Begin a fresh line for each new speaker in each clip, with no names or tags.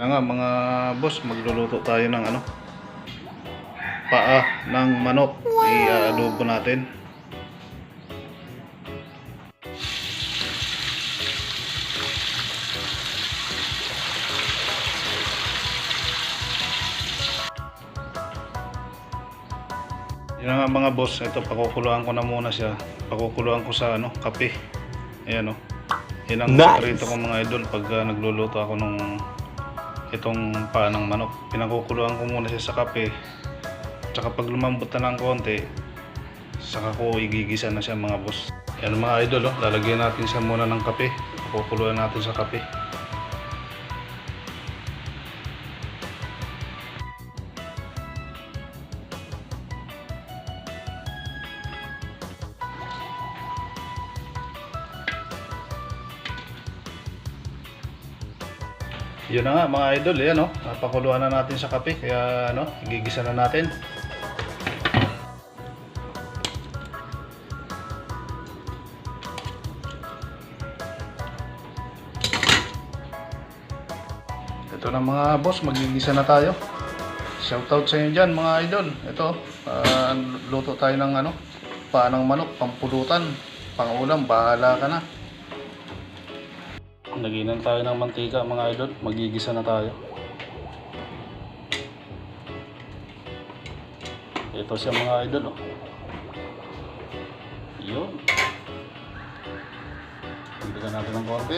Na nga mga boss, magluluto tayo ng ano? Paa ng manok. I-adobo natin. Na nga mga boss, ito pakukuluan ko na muna siya. Pakukuluan ko sa ano, kape. Ayan o. Yan ang
Nice.
sekreto ko mga idol pag ah, nagluluto ako nung itong paa ng manok. Pinakukuluan ko muna siya sa kape. Tsaka pag lumambot na ng konti, saka ko igigisa na siya mga boss. Yan mga idol, oh. lalagyan natin siya muna ng kape. Pakukuluan natin sa kape. Yun na nga mga idol, yan oh. Napakuluan na natin sa kape, kaya ano, igigisa na natin. Ito na mga boss, magigisa na tayo. Shoutout sa inyo dyan mga idol. Ito, ah, luto tayo ng ano, paanang manok, pampulutan, pangulam, bahala ka na. Naginan tayo ng mantika mga idol. Magigisa na tayo. Ito siya mga idol. Oh. Yun. Bigyan natin ng konti.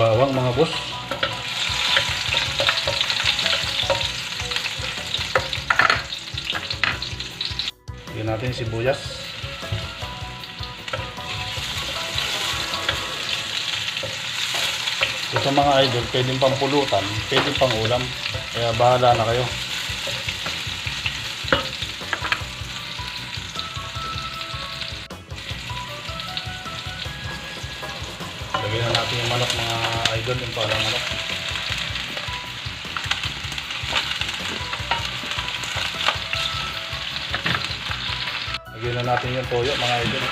Bawang mga boss. Lagyan natin sibuyas. Ito mga idol, pwedeng pampulutan, pwedeng pang ulam. Kaya bahala na kayo. Lagyan na natin yung manok mga idol, yung parang manok. Lagyan na natin yung toyo mga idol.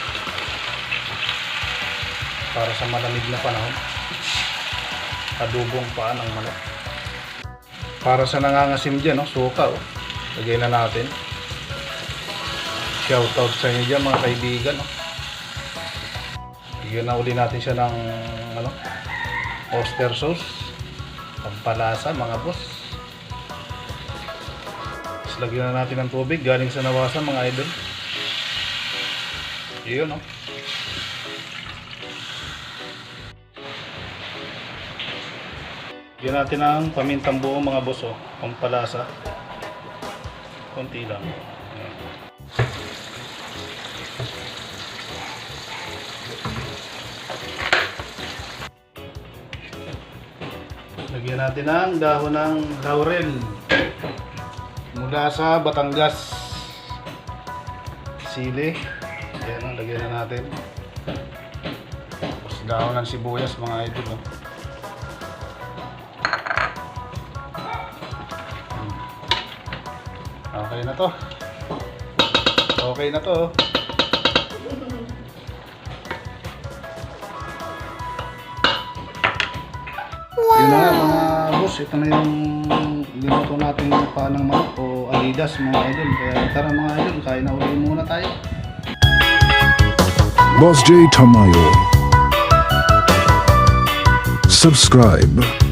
Para sa malamig na panahon. Adubong paa ng manok. Para sa nangangasim dyan, no? suka. Oh. Lagyan na natin. Shoutout sa inyo dyan mga kaibigan. No? Bigyan na uli natin siya ng ano, oyster sauce. Pampalasa mga boss. Tapos lagyan na natin ng tubig galing sa nawasan mga idol. Yun, no? Bigyan natin ng pamintang buo mga boss, oh. Pampalasa. Konti lang. Ayan. Lagyan natin ng dahon ng laurel. Mula sa Batangas. Sili. Ayan, oh, lagyan na natin. Tapos dahon ng sibuyas mga idol. Oh. Okay na to. Okay na to. Yun na nga mga boss, ito na yung linuto natin yung paa ng manok o alidas mga idol. Kaya tara mga idol, kain na uli muna tayo.
Boss J Tamayo. Subscribe.